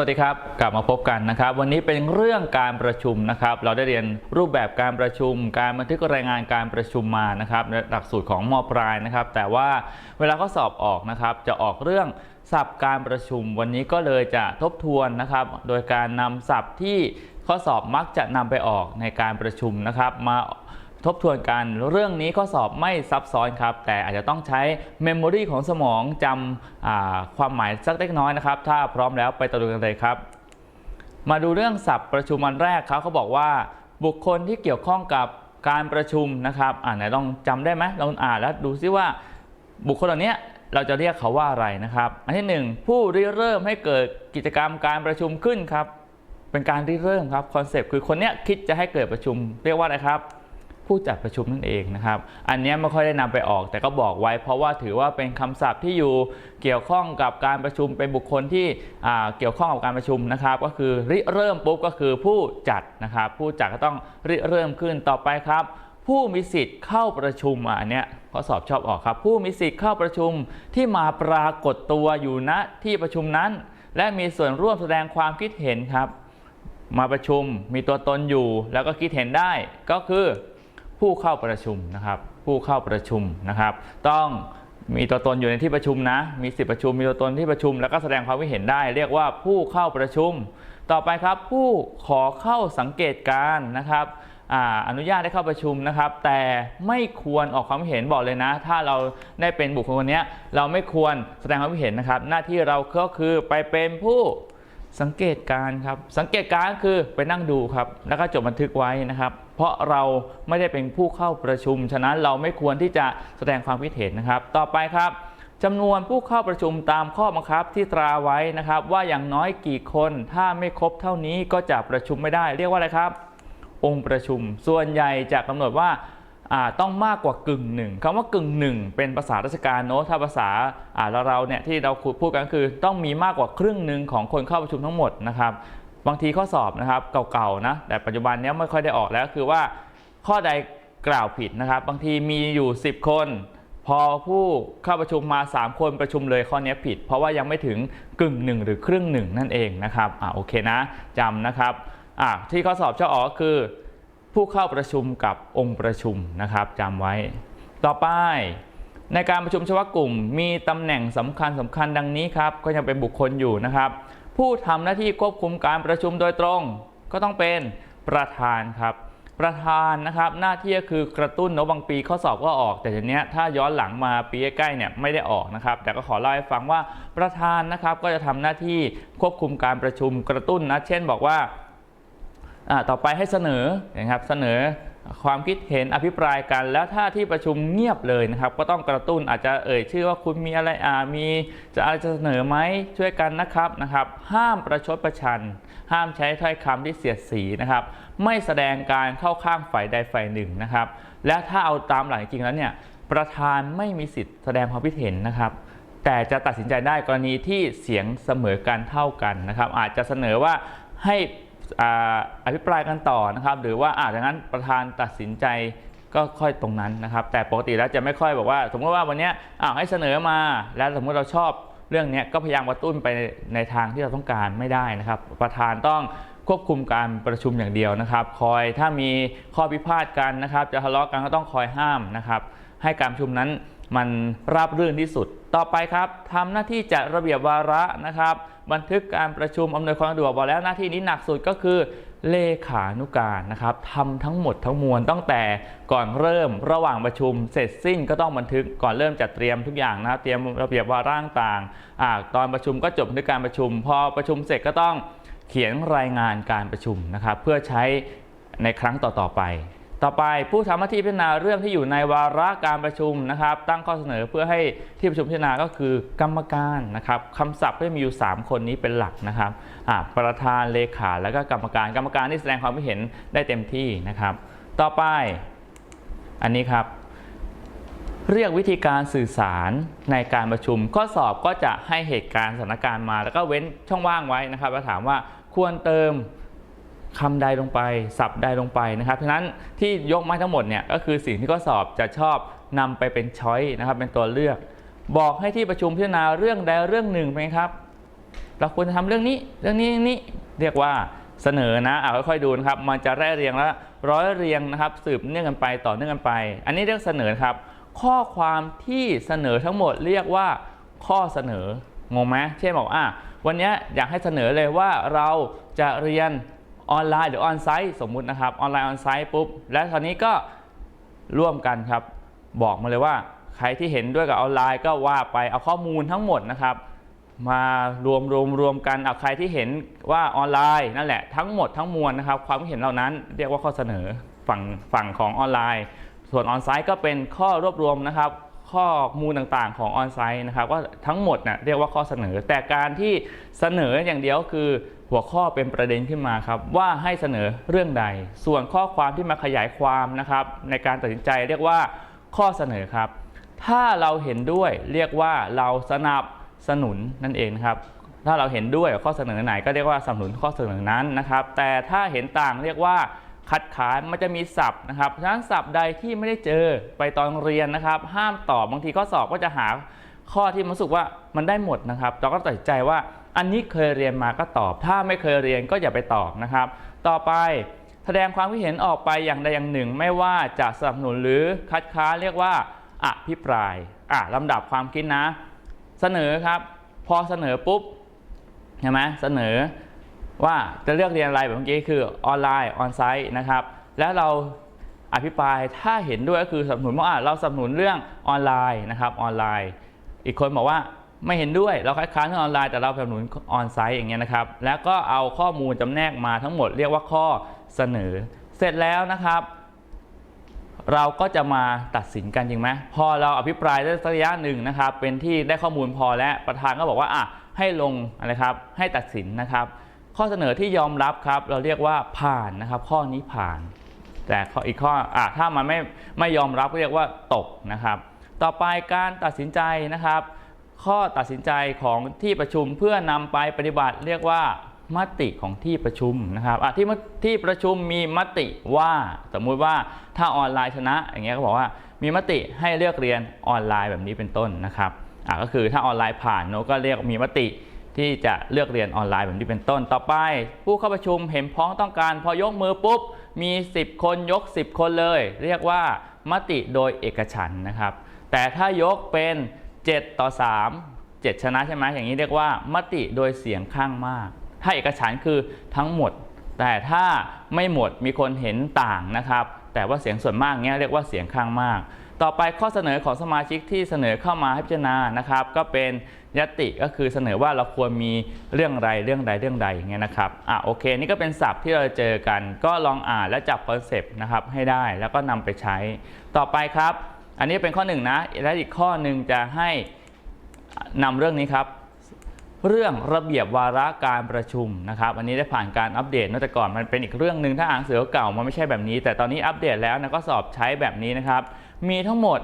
วัสดีครับ กลับมาพบกันนะครับ วันนี้เป็นเรื่องการประชุมนะครับ เราได้เรียนรูปแบบการประชุม การบันทึกรายงานการประชุมมานะครับในหลักสูตรของมปลายนะครับ แต่ว่าเวลาเขาสอบออกนะครับ จะออกเรื่องศัพท์การประชุม วันนี้ก็เลยจะทบทวนนะครับ โดยการนำศัพท์ที่ข้อสอบมักจะนำไปออกในการประชุมนะครับ มา ทบทวนกันเรื่องนี้ข้อสอบไม่ซับซ้อนครับ แต่อาจจะต้องใช้เมมโมรีของสมองจำความหมายสักเล็กน้อยนะครับ ถ้าพร้อมแล้วไปตะลุยกันเลยครับ มาดูเรื่องศัพท์ประชุมวันแรกครับเขาบอกว่าบุคคลที่เกี่ยวข้องกับการประชุมนะครับ อ่านไหนลองจำได้ไหมลองอ่านแล้วดูซิว่าบุคคลเหล่านี้เราจะเรียกเขาว่าอะไรนะครับ อันที่หนึ่งผู้ริเริ่มให้เกิดกิจกรรมการประชุมขึ้นครับ เป็นการริเริ่มครับคอนเซปต์คือคนเนี้ยคิดจะให้เกิดประชุม เรียกว่าอะไรครับ ผู้จัดประชุมนั่นเองนะครับ อันนี้ไม่ค่อยได้นำไปออก แต่ก็บอกไว้เพราะว่าถือว่าเป็นคำศัพท์ที่อยู่เกี่ยวข้องกับการประชุมเป็นบุคคลที่เกี่ยวข้องกับการประชุมนะครับ ก็คือริเริ่มปุ๊บก็คือผู้จัดนะครับผู้จัดก็ต้องริเริ่มขึ้นต่อไปครับ ผู้มีสิทธิ์เข้าประชุมอันเนี้ยข้อสอบชอบออกครับ ผู้มีสิทธิ์เข้าประชุมที่มาปรากฏตัวอยู่ณที่ประชุมนั้น และมีส่วนร่วมแสดงความคิดเห็นครับ มาประชุมมีตัวตนอยู่แล้วก็คิดเห็นได้ก็คือ ผู้เข้าประชุมนะครับผู้เข้าประชุมนะครับ ต้องมีตัวตนอยู่ในที่ประชุมนะ มีสิทธิประชุม มีตัวตนที่ประชุม แล้วก็แสดงความคิดเห็นได้ เรียกว่าผู้เข้าประชุม ต่อไปครับผู้ขอเข้าสังเกตการนะครับออนุญาตให้เข้าประชุมนะครับ แต่ไม่ควรออกความคิดเห็นบอกเลยนะ ถ้าเราได้เป็นบุคคลคนนี้เราไม่ควรแสดงความคิดเห็นนะครับ หน้าที่เราก็คือไปเป็นผู้สังเกตการครับ สังเกตการคือไปนั่งดูครับ แล้วก็จดบันทึกไว้นะครับ เพราะเราไม่ได้เป็นผู้เข้าประชุม ฉะนั้นเราไม่ควรที่จะแสดงความคิดเห็นนะครับ ต่อไปครับจำนวนผู้เข้าประชุมตามข้อบังคับที่ตราไว้นะครับ ว่าอย่างน้อยกี่คนถ้าไม่ครบเท่านี้ก็จะประชุมไม่ได้ เรียกว่าอะไรครับ องค์ประชุม ส่วนใหญ่จะกำหนดว่าต้องมากกว่ากึ่งหนึ่งคำว่ากึ่งหนึ่งเป็นภาษาราชการเนอะถ้าภาษาเราเราเนี่ยที่เราพูดกันคือ ต้องมีมากกว่าครึ่งหนึ่งของคนเข้าประชุมทั้งหมดนะครับ บางทีข้อสอบนะครับเก่าๆนะแต่ปัจจุบันเนี้ยไม่ค่อยได้ออกแล้วคือว่าข้อใดกล่าวผิดนะครับ บางทีมีอยู่ 10 คน พอผู้เข้าประชุมมา 3 คนประชุมเลยข้อนี้ผิด เพราะว่ายังไม่ถึงกึ่งหนึ่งหรือครึ่งหนึ่งนั่นเองนะครับอ่าโอเคนะจำนะครับอ่าที่ข้อสอบจะออกคือ ผู้เข้าประชุมกับองค์ประชุมนะครับจำไว้ ต่อไปในการประชุมเฉพาะกลุ่ม มีตำแหน่งสำคัญสำคัญดังนี้ครับก็ยังเป็นบุคคลอยู่นะครับ ผู้ทำหน้าที่ควบคุมการประชุมโดยตรง ก็ต้องเป็นประธานครับ ประธานนะครับหน้าที่ก็คือกระตุ้นเนบางปีข้อสอบก็ออก แต่ทีเนี้ยถ้าย้อนหลังมาปีใกล้ๆเนี่ยไม่ได้ออกนะครับ แต่ก็ขอเล่าให้ฟังว่าประธานนะครับก็จะทำหน้าที่ควบคุมการประชุมกระตุ้นนะเช่นบอกว่าอ่าต่อไปให้เสนอนะครับเสนอ ความคิดเห็นอภิปรายกัน แล้วถ้าที่ประชุมเงียบเลยนะครับ ก็ต้องกระตุ้นอาจจะเอ่ยชื่อว่าคุณมีอะไรอ่ามีจะอะไรจะเสนอไหมช่วยกันนะครับนะครับ ห้ามประชดประชัน ห้ามใช้ถ้อยคำที่เสียดสีนะครับ ไม่แสดงการเข้าข้างฝ่ายใดฝ่ายหนึ่งนะครับ และถ้าเอาตามหลักจริงแล้วเนี่ยประธานไม่มีสิทธิ์แสดงความคิดเห็นนะครับแต่จะตัดสินใจได้กรณีที่เสียงเสมอกันเท่ากันนะครับ อาจจะเสนอว่าให้ อภิปรายกันต่อนะครับ หรือว่าอาจจะงั้นประธานตัดสินใจก็ค่อยตรงนั้นนะครับ แต่ปกติแล้วจะไม่ค่อยบอกว่า สมมติว่าวันนี้อ้าวให้เสนอมา แล้วสมมติเราชอบเรื่องนี้ก็พยายามกระตุ้นไปในทางที่เราต้องการไม่ได้นะครับ ประธานต้องควบคุมการประชุมอย่างเดียวนะครับ คอยถ้ามีข้อพิพาทกันนะครับ จะทะเลาะกันก็ต้องคอยห้ามนะครับ ให้การประชุมนั้นมันราบรื่นที่สุด ต่อไปครับทำหน้าที่จัดระเบียบวาระนะครับ บันทึกการประชุมอำนวยความสะดวกบอกแล้วหน้าที่นี้หนักสุดก็คือเลขานุการนะครับทำทั้งหมดทั้งมวลตั้งแต่ก่อนเริ่มระหว่างประชุมเสร็จสิ้นก็ต้องบันทึกก่อนเริ่มจัดเตรียมทุกอย่างนะเตรียมระเบียบวาระต่างอ่าตอนประชุมก็จบบันทึกการประชุม พอประชุมเสร็จก็ต้องเขียนรายงานการประชุมนะครับเพื่อใช้ในครั้งต่อๆไป ต่อไปผู้ทำหน้าที่พิจารณาเรื่องที่อยู่ในวาระการประชุมนะครับ ตั้งข้อเสนอเพื่อให้ที่ประชุมพิจารณาก็คือกรรมการนะครับคำศัพท์ก็จะมีอยู่ 3 คนนี้เป็นหลักนะครับประธานเลขาแล้วก็กรรมการกรรมการที่แสดงความคิดเห็นได้เต็มที่นะครับ ต่อไปอันนี้ครับ เรียกวิธีการสื่อสารในการประชุม ข้อสอบก็จะให้เหตุการณ์สถานการณ์มา แล้วก็เว้นช่องว่างไว้นะครับแล้วถามว่าควรเติม คำใดลงไปศัพท์ใดลงไปนะครับฉะนั้นที่ยกมาทั้งหมดเนี่ยก็คือสิ่งที่ข้อสอบจะชอบนำไปเป็นช้อยนะครับเป็นตัวเลือก บอกให้ที่ประชุมพิจารณาเรื่องใดเรื่องหนึ่งไหมครับ เราควรจะทำเรื่องนี้เรื่องนี้นี่เรียกว่าเสนอนะอะค่อยๆดูนะครับ มันจะไล่เรียงและร้อยเรียงนะครับ สืบเนื่องกันไปต่อเนื่องกันไป อันนี้เรียกเสนอครับ ข้อความที่เสนอทั้งหมดเรียกว่าข้อเสนองงไหมเช่นบอกอะวันนี้อยากให้เสนอเลยว่าเราจะเรียน ออนไลน์หรือออนไซต์สมมุตินะครับออนไลน์ออนไซต์ปุ๊บแล้วคราวนี้ก็ร่วมกันครับ บอกมาเลยว่าใครที่เห็นด้วยกับออนไลน์ก็ว่าไปเอาข้อมูลทั้งหมดนะครับ มารวมรวมรวมกันเอาใครที่เห็นว่าออนไลน์นั่นแหละทั้งหมดทั้งมวลนะครับ ความเห็นเหล่านั้นเรียกว่าข้อเสนอฝั่งฝั่งของออนไลน์ ส่วนออนไซต์ก็เป็นข้อรวบรวมนะครับข้อมูลต่างๆของออนไซต์นะครับว่าทั้งหมดนะ่ะเรียกว่าข้อเสนอ แต่การที่เสนออย่างเดียวคือ หัวข้อเป็นประเด็นขึ้นมาครับว่าให้เสนอเรื่องใด ส่วนข้อความที่มาขยายความนะครับ ในการตัดสินใจเรียกว่าข้อเสนอครับ ถ้าเราเห็นด้วยเรียกว่าเราสนับสนุนนั่นเองนะครับถ้าเราเห็นด้วยข้อเสนอไหนก็เรียกว่าสนับสนุนข้อเสนอนั้นนะครับ แต่ถ้าเห็นต่างเรียกว่าคัดค้านมันจะมีศัพท์นะครับฉะนั้นศัพท์ใดที่ไม่ได้เจอไปตอนเรียนนะครับ ห้ามตอบบางทีข้อสอบก็จะหาข้อที่มันรู้สึกว่ามันได้หมดนะครับ เราก็ตัดสินใจว่า อันนี้เคยเรียนมาก็ตอบ ถ้าไม่เคยเรียนก็อย่าไปตอบนะครับ ต่อไปแสดงความคิดเห็นออกไปอย่างใดอย่างหนึ่ง ไม่ว่าจะสนับสนุนหรือคัดค้านเรียกว่าอภิปรายอะลำดับความคิดนะ เสนอครับ พอเสนอปุ๊บใช่ไหมเสนอว่าจะเลือกเรียนอะไรแบบเมื่อกี้คือออนไลน์ออนไซต์นะครับ แล้วเราอภิปรายถ้าเห็นด้วยก็คือสนับสนุนว่าเราสนับสนุนเรื่องออนไลน์นะครับออนไลน์ อีกคนบอกว่า ไม่เห็นด้วยเราคัดค้านเรื่องออนไลน์แต่เราสนับสนุนออนไซต์อย่างเงี้ยนะครับ แล้วก็เอาข้อมูลจำแนกมาทั้งหมดเรียกว่าข้อเสนอ เสร็จแล้วนะครับ เราก็จะมาตัดสินกันจริงไหมพอเราอภิปรายได้สักระยะหนึ่งนะครับ เป็นที่ได้ข้อมูลพอแล้วประธานก็บอกว่าอะให้ลงอะไรครับ ให้ตัดสินนะครับ ข้อเสนอที่ยอมรับครับ เราเรียกว่าผ่านนะครับ ข้อนี้ผ่าน แต่ข้ออีกข้ออะถ้ามันไม่ไม่ยอมรับก็เรียกว่าตกนะครับ ต่อไปการตัดสินใจนะครับ ข้อตัดสินใจของที่ประชุมเพื่อนำไปปฏิบัติเรียกว่ามติของที่ประชุมนะครับที่ที่ประชุมมีมติว่าสมมุติว่าถ้าออนไลน์ชนะ อย่างเงี้ยก็บอกว่ามีมติให้เลือกเรียนออนไลน์แบบนี้เป็นต้นนะครับอะก็คือถ้าออนไลน์ผ่านโนก็เรียกมีมติที่จะเลือกเรียนออนไลน์แบบนี้เป็นต้น ต่อไป ผู้เข้าประชุมเห็นพ้องต้องการ พอยกมือปุ๊บมี 10 คนยก 10 คนเลย เรียกว่ามติโดยเอกฉันนะครับ แต่ถ้ายกเป็น 7 ต่อ 3 7 ชนะใช่ไหมอย่างนี้เรียกว่ามติโดยเสียงข้างมาก ถ้าเอกฉันคือทั้งหมด แต่ถ้าไม่หมดมีคนเห็นต่างนะครับ แต่ว่าเสียงส่วนมากเนี้ยเรียกว่าเสียงข้างมาก ต่อไปข้อเสนอของสมาชิกที่เสนอเข้ามาให้พิจารณานะครับ ก็เป็นยติก็คือเสนอว่าเราควรมีเรื่องใดเรื่องใดเรื่องใดอย่างเงี้ยนะครับอะโอเค นี่ก็เป็นศัพท์ที่เราเจอกัน ก็ลองอ่านและจับคอนเซปต์นะครับให้ได้แล้วก็นำไปใช้ ต่อไปครับ อันนี้เป็นข้อหนึ่งนะ และอีกข้อหนึ่งจะให้นำเรื่องนี้ครับ เรื่องระเบียบวาระการประชุมนะครับ อันนี้ได้ผ่านการอัปเดตเมื่อแต่ก่อนมันเป็นอีกเรื่องหนึ่งถ้าอ่านหนังสือเก่ามันไม่ใช่แบบนี้ แต่ตอนนี้อัปเดตแล้วนะก็สอบใช้แบบนี้นะครับ มีทั้งหมด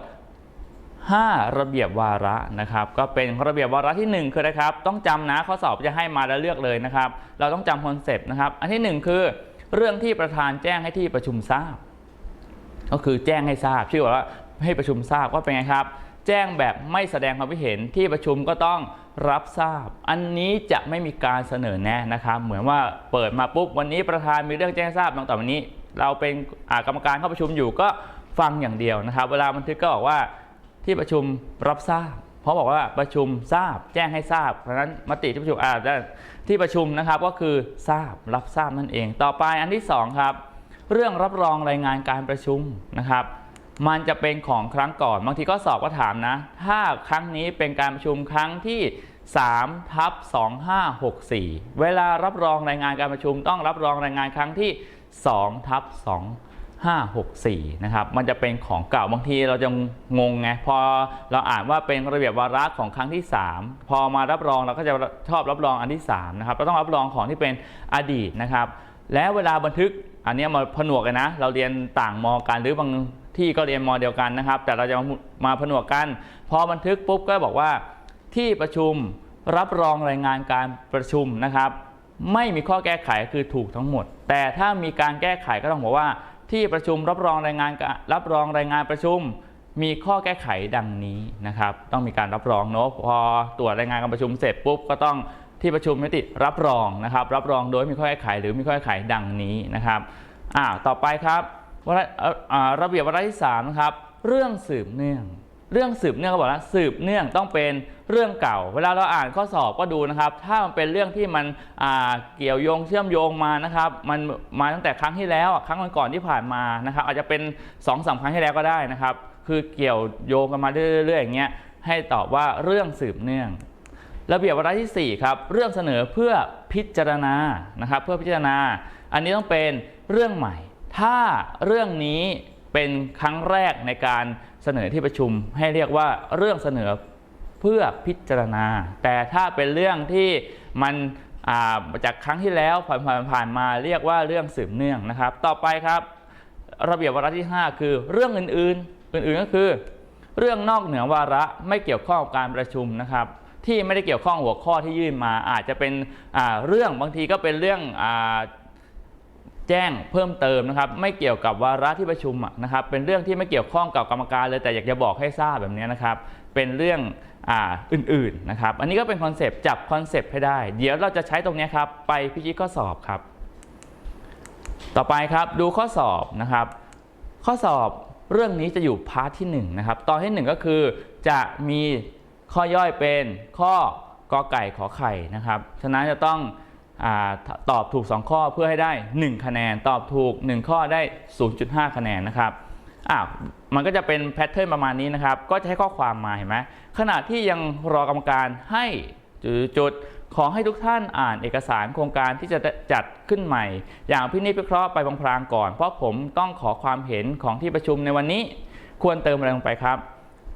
5 ระเบียบวาระนะครับ ก็เป็นระเบียบวาระที่ 1 คืออะครับ ต้องจำนะข้อสอบจะให้มาแล้วเลือกเลยนะครับ เราต้องจำคอนเซปต์นะครับ อันที่ 1 คือ เรื่องที่ประธานแจ้งให้ที่ประชุมทราบก็คือแจ้งให้ทราบชื่อว่า ให้ประชุมทราบว่าเป็นไงครับ แจ้งแบบไม่แสดงความคิดเห็นที่ประชุมก็ต้องรับทราบ อันนี้จะไม่มีการเสนอแนะนะครับ เหมือนว่าเปิดมาปุ๊บวันนี้ประธานมีเรื่องแจ้งทราบต่างๆวันนี้ เราเป็นกรรมการเข้าประชุมอยู่ก็ฟังอย่างเดียวนะครับ เวลาบันทึกก็บอกว่าที่ประชุมรับทราบเพราะบอกว่าประชุมทราบแจ้งให้ทราบ เพราะนั้นมติที่ประชุมอ่าที่ประชุมนะครับก็คือทราบรับทราบนั่นเอง ต่อไปอันที่สองครับ เรื่องรับรองรายงานการประชุมนะครับ มันจะเป็นของครั้งก่อน บางทีก็สอบก็ถามนะ ถ้าครั้งนี้เป็นการประชุมครั้งที่3ทับ2564 เวลารับรองรายงานการประชุมต้องรับรองรายงานครั้งที่2ทับ2564 นะครับ มันจะเป็นของเก่าบางทีเราจะงงไง พอเราอ่านว่าเป็นระเบียบวาระของครั้งที่ 3 พอมารับรองเราก็จะชอบรับรองอันที่3นะครับ เราต้องรับรองของที่เป็นอดีตนะครับ และเวลาบันทึกอันนี้มาผนวกกันนะ เราเรียนต่างมอกันหรือบาง ที่ก็เรียนมอเดียวกันนะครับ แต่เราจะมาผนวกกัน พอบันทึกปุ๊บก็บอกว่า ที่ประชุมรับรองรายงานการประชุมนะครับ ไม่มีข้อแก้ไขคือถูกทั้งหมด แต่ถ้ามีการแก้ไขก็ต้องบอกว่า ที่ประชุมรับรองรายงานรรับรองรายงานประชุม มีข้อแก้ไขดังนี้นะครับ ต้องมีการรับรองเนาะพอตรวจรายงานการประชุมเสร็จปุ๊บก็ต้องที่ประชุมมติรับรองนะครับ รับรองโดยมีข้อแก้ไขหรือมีข้อแก้ไขดังนี้นะครับอ่าต่อไปครับ วาระเอ่ออ่าระเบียบวาระที่สามนะครับเรื่องสืบเนื่อง เรื่องสืบเนื่องเขาบอกว่าสืบเนื่องต้องเป็นเรื่องเก่า เวลาเราอ่านข้อสอบก็ดูนะครับ ถ้ามันเป็นเรื่องที่มันเกี่ยวโยงเชื่อมโยงมานะครับ มันมาตั้งแต่ครั้งที่แล้วครั้งก่อนๆที่ผ่านมานะครับ อาจจะเป็น2อสครั้งที่แล้วก็ได้นะครับ คือเกี่ยวโยงกันมาเรื่อยๆอย่างเงี้ยให้ตอบว่าเรื่องสืบเนื่อง ระเบียบวาระที่ 4 ครับ เรื่องเสนอเพื่อพิจารณานะครับ เพื่อพิจารณา อันนี้ต้องเป็นเรื่องใหม่ ถ้าเรื่องนี้เป็นครั้งแรกในการเสนอที่ประชุมให้เรียกว่าเรื่องเสนอเพื่อพิจารณา แต่ถ้าเป็นเรื่องที่มันาจากครั้งที่แล้วผ่านผ่านผ่านมาเรียกว่าเรื่องสืบเนื่องนะครับ ต่อไปครับ ระเบียบวาระที่ 5 คือเรื่องอื่นๆ อื่นๆก็คือ เรื่องนอกเหนือวาระไม่เกี่ยวข้องกับการประชุมนะครับที่ไม่ได้เกี่ยวข้องหัวข้อที่ยื่นมา อาจจะเป็นเรื่องบางทีก็เป็นเรื่องอ แจ้งเพิ่มเติมนะครับไม่เกี่ยวกับวาระที่ประชุมนะครับเป็นเรื่องที่ไม่เกี่ยวข้องกับกรรมการเลยแต่อยากจะบอกให้ทราบแบบนี้นะครับเป็นเรื่องอาอื่นๆนะครับอันนี้ก็เป็นคอนเซปต์จับคอนเซปต์ให้ได้ เดี๋ยวเราจะใช้ตรงนี้ครับไปพิชิตข้อสอบครับ ต่อไปครับดูข้อสอบนะครับ ข้อสอบเรื่องนี้จะอยู่พาร์ทที่1นะครับตอนที่ 1 ก็คือจะมีข้อย่อยเป็นข้อกอไก่ขอไข่นะครับฉะนั้นจะต้อง ตอบถูก 2 ข้อเพื่อให้ได้ 1 คะแนน ตอบถูก 1 ข้อได้ 0.5 คะแนนนะครับอ่ามันก็จะเป็นแพทเทิร์นประมาณนี้นะครับ ก็จะให้ข้อความมาเห็นไหมขณะที่ยังรอกรรมการให้จุดขอให้ทุกท่านอ่านเอกสารโครงการที่จะจัดขึ้นใหม่ อย่างพินิจพิเคราะห์ไปพลางๆก่อน เพราะผมต้องขอความเห็นของที่ประชุมในวันนี้ ควรเติมอะไรลงไปครับ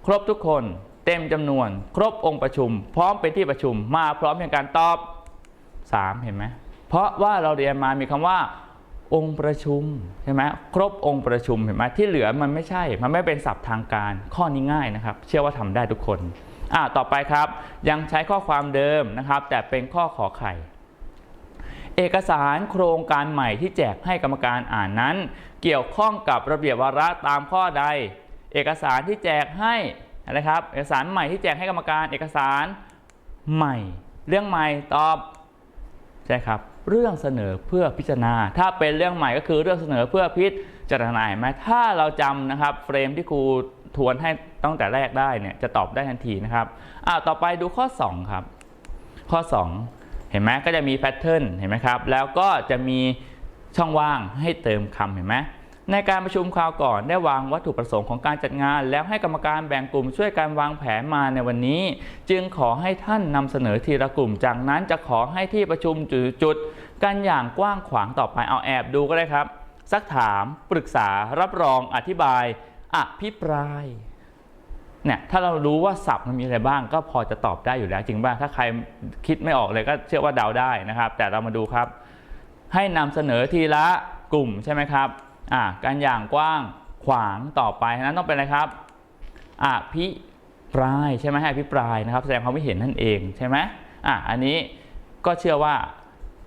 ครบทุกคน เต็มจำนวน ครบองค์ประชุม พร้อมเป็นที่ประชุมมาพร้อมในการตอบ 3 เห็นไหมเพราะว่าเราเรียนมามีคำว่าองค์ประชุมใช่ไหมครบองค์ประชุมเห็นไหมที่เหลือมันไม่ใช่ มันไม่เป็นศัพท์ทางการข้อนี้ง่ายนะครับ เชื่อว่าทำได้ทุกคนอ่าต่อไปครับ ยังใช้ข้อความเดิมนะครับ แต่เป็นข้อขอไข่เอกสารโครงการใหม่ที่แจกให้กรรมการอ่านนั้น เกี่ยวข้องกับระเบียบวาระตามข้อใด เอกสารที่แจกให้นะครับ เอกสารใหม่ที่แจกให้กรรมการ เอกสารใหม่ เรื่องใหม่ตอบ ใช่ครับ เรื่องเสนอเพื่อพิจารณา ถ้าเป็นเรื่องใหม่ก็คือเรื่องเสนอเพื่อพิจารณาไหมถ้าเราจำนะครับเฟรมที่ครูทวนให้ตั้งแต่แรกได้เนี่ยจะตอบได้ทันทีนะครับอ่าต่อไปดูข้อ 2 ครับ ข้อ 2 เห็นไหมก็จะมีแพทเทิร์นเห็นไหมครับ แล้วก็จะมีช่องว่างให้เติมคำเห็นไหม ในการประชุมคราวก่อนได้วางวัตถุประสงค์ของการจัดงาน แล้วให้กรรมการแบ่งกลุ่มช่วยการวางแผนมาในวันนี้ จึงขอให้ท่านนำเสนอทีละกลุ่ม จากนั้นจะขอให้ที่ประชุมจุดๆกันอย่างกว้างขวางต่อไปเอาแอบดูก็ได้ครับ ซักถามปรึกษารับรองอธิบายอภิปรายเนี่ยถ้าเรารู้ว่าศัพท์มันมีอะไรบ้าง ก็พอจะตอบได้อยู่แล้วจริงป่ะถ้าใครคิดไม่ออกเลยก็เชื่อว่าเดาได้นะครับ แต่เรามาดูครับ ให้นำเสนอทีละกลุ่มใช่ไหมครับ อ่าการอย่างกว้างขวางต่อไปนั้นต้องเป็นอะไรครับอภิปรายใช่ไหมให้อภิปรายนะครับ แสดงความคิดเห็นนั่นเองใช่ไหมอะอันนี้ก็เชื่อว่า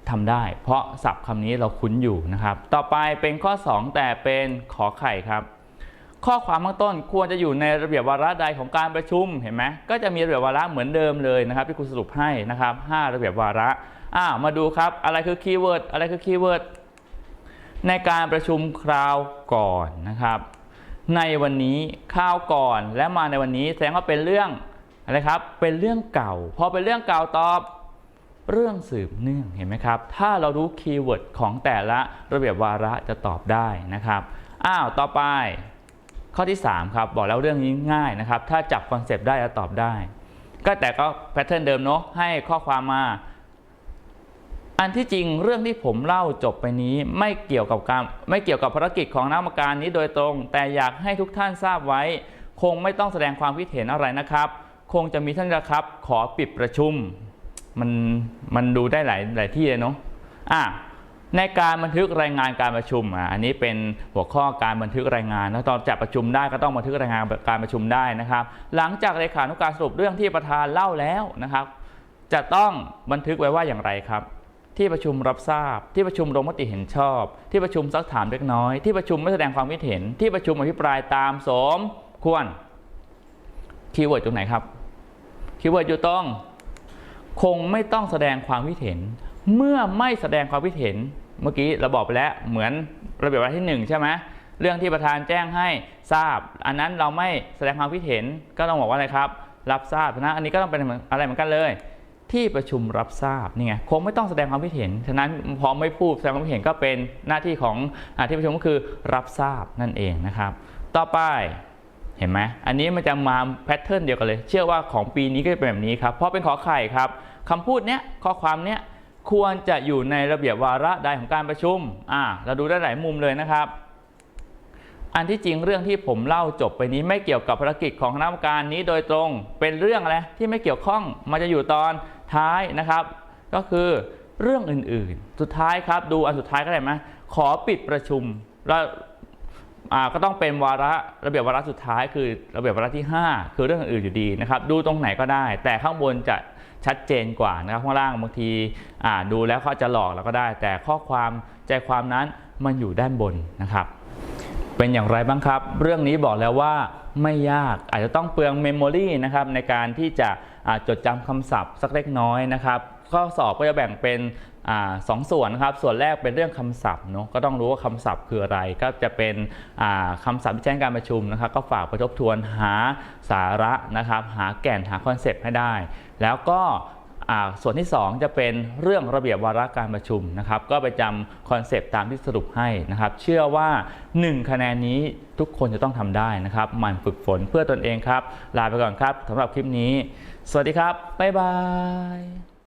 ทำได้ เพราะศัพท์คำนี้เราคุ้นอยู่นะครับ ต่อไปเป็นข้อ 2 แต่เป็นขอไข่ครับ ข้อความข้างต้นควรจะอยู่ในระเบียบวาระใดของการประชุมเห็นไหมก็จะมีระเบียบวาระเหมือนเดิมเลยนะครับ ที่ครูสรุปให้นะครับ 5 ระเบียบวาระอ่ามาดูครับ อะไรคือคีย์เวิร์ดอะไรคือคีย์เวิร์ด ในการประชุมคราวก่อนนะครับ ในวันนี้ข้าวก่อนและมาในวันนี้แสดงว่าเป็นเรื่องอะไรครับเป็นเรื่องเก่า พอเป็นเรื่องเก่าตอบเรื่องสืบเนื่องเห็นไหมครับ ถ้าเรารู้คีย์เวิร์ดของแต่ละระเบียบวาระจะตอบได้นะครับอ้าวต่อไปข้อที่ 3 ครับ บอกแล้วเรื่องนี้ง่ายนะครับ ถ้าจับคอนเซปต์ได้จะตอบได้ ก็แต่ก็แพทเทิร์นเดิมเนาะให้ข้อความมา อันที่จริงเรื่องที่ผมเล่าจบไปนี้ไม่เกี่ยวกับการไม่เกี่ยวกับภารกิจของนักกรรมการนี้โดยตรง แต่อยากให้ทุกท่านทราบไว้ คงไม่ต้องแสดงความคิดเห็นอะไรนะครับ คงจะมีท่านนะครับ ขอปิดประชุม มันมันดูได้หลายหลายที่เลยเนาะอะในการบันทึกรายงานการประชุมอะอันนี้เป็นหัวข้อการบันทึกรายงานแล้วตอนจัดประชุมได้ก็ต้องบันทึกรายงานการประชุมได้นะครับ หลังจากเลขานุการสรุปเรื่องที่ประธานเล่าแล้วนะครับ จะต้องบันทึกไว้ว่าอย่างไรครับ ที่ประชุมรับทราบ ที่ประชุมลงมติเห็นชอบ ที่ประชุมซักถามเล็กน้อย ที่ประชุมไม่แสดงความคิดเห็น ที่ประชุมอภิปรายตามสมควร คีย์เวิร์ดตรงไหนครับ คีย์เวิร์ดอยู่ตรง คงไม่ต้องแสดงความคิดเห็น เมื่อไม่แสดงความคิดเห็น เมื่อกี้เราบอกไปแล้วเหมือนระเบียบวาระที่หนึ่งใช่ไหมเรื่องที่ประธานแจ้งให้ทราบ อันนั้นเราไม่แสดงความคิดเห็นก็ต้องบอกว่าอะไรครับ รับทราบนะอันนี้ก็ต้องเป็นอะไรเหมือนกันเลย ที่ประชุมรับทราบนี่ไงคงไม่ต้องแสดงความคิดเห็น ฉะนั้นพอไม่พูดแสดงความคิดเห็นก็เป็นหน้าที่ของอที่ประชุมก็คือรับทราบนั่นเองนะครับ ต่อไปเห็นไหมอันนี้มันจะมาแพทเทิร์นเดียวกันเลย เชื่อว่าของปีนี้ก็จะเป็นแบบนี้ครับเพราะเป็นขอไข่ครับคำพูดเนี้ยข้อความเนี้ยควรจะอยู่ในระเบียบวาระใดของการประชุมอ่าเราดูได้หลายมุมเลยนะครับ อันที่จริงเรื่องที่ผมเล่าจบไปนี้ไม่เกี่ยวกับภารกิจของคณะกรรมการนี้โดยตรงเป็นเรื่องอะไรที่ไม่เกี่ยวข้องมันจะอยู่ตอน ท้ายนะครับก็คือเรื่องอื่นๆ สุดท้ายครับดูอันสุดท้ายก็ได้ไหมขอปิดประชุมแล้วอ่าก็ต้องเป็นวาระระเบียบวาระสุดท้ายคือระเบียบวาระที่ 5 คือเรื่องอื่นอยู่ดีนะครับดูตรงไหนก็ได้ แต่ข้างบนจะชัดเจนกว่านะครับข้างล่างบางทีดูแล้วเขาจะหลอกเราก็ได้ แต่ข้อความใจความนั้นมันอยู่ด้านบนนะครับ เป็นอย่างไรบ้างครับ เรื่องนี้บอกแล้วว่าไม่ยากอาจจะต้องเปลืองเมมโมรีนะครับในการที่จะ จดจำคำศัพท์สักเล็กน้อยนะครับข้อสอบก็จะแบ่งเป็นอสองส่วนนะครับส่วนแรกเป็นเรื่องคำศัพท์เนาะก็ต้องรู้ว่าคำศัพท์คืออะไร ก็จะเป็นคำคำศัพท์ที่ใช้ในการประชุมนะครับ ก็ฝากไปทบทวนหาสาระนะครับ หาแก่นหาคอนเซปต์ให้ได้ แล้วก็ ส่วนที่ 2 จะเป็นเรื่องระเบียบวาระการประชุมนะครับ ก็ไปจำคอนเซปต์ตามที่สรุปให้นะครับ เชื่อว่า 1 คะแนนนี้ทุกคนจะต้องทำได้นะครับหมั่นฝึกฝนเพื่อตนเองครับ ลาไปก่อนครับสำหรับคลิปนี้ สวัสดีครับ บ๊ายบาย